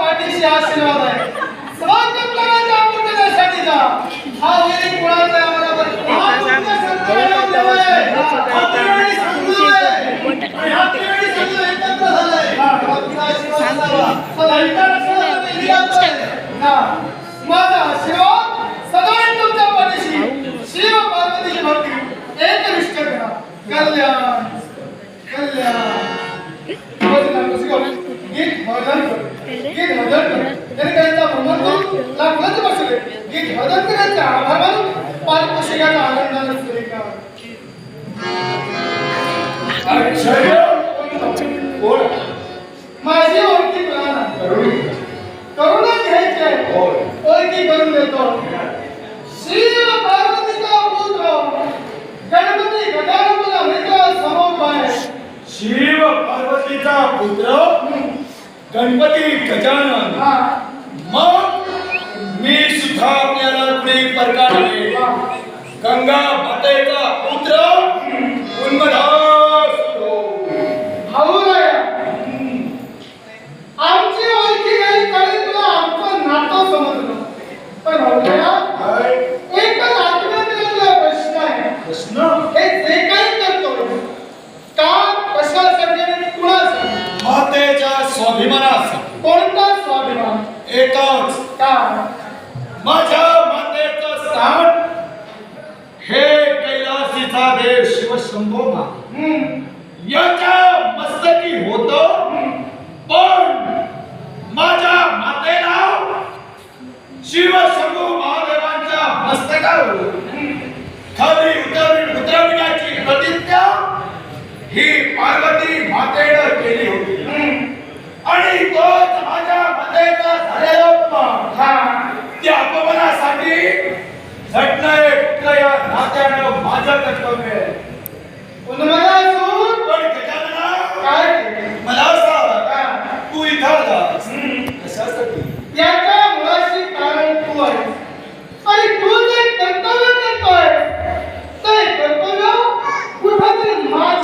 పాటించి ఆశీర్వాదాలు हळदन गीत हळदन त्याने त्यांचा ब्रह्मत्व लागलंच बसले. गीत हळदन करायचे आभावन पारितोषिकाच्या आनंदाने स्वीकार माझी ओळखी प्राण शिव पार्वतीचा पुत्र? गणपती गजानन. मग मी सुद्धा आपल्याला पुढे प्रकारे गंगा मातेचा बेकाउंस माझ्या मातेचं स्थान हे कैलासीचा देव शिवशंभो मा याच्या मस्तकी होत. पण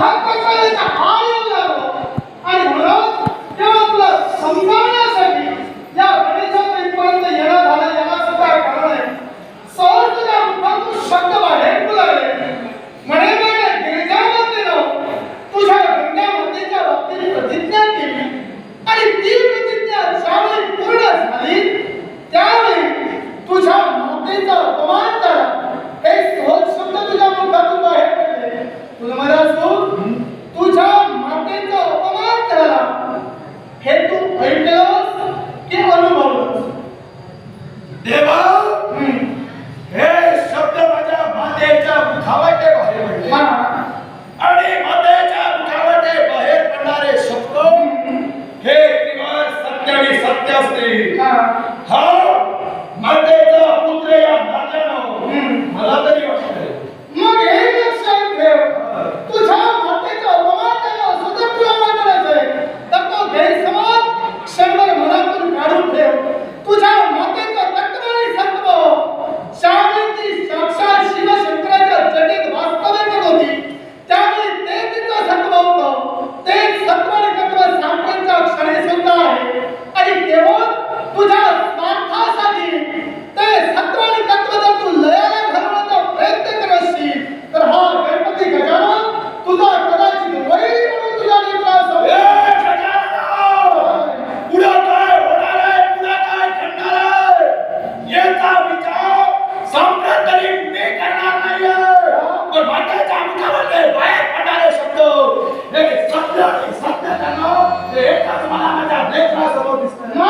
vai Let us about this.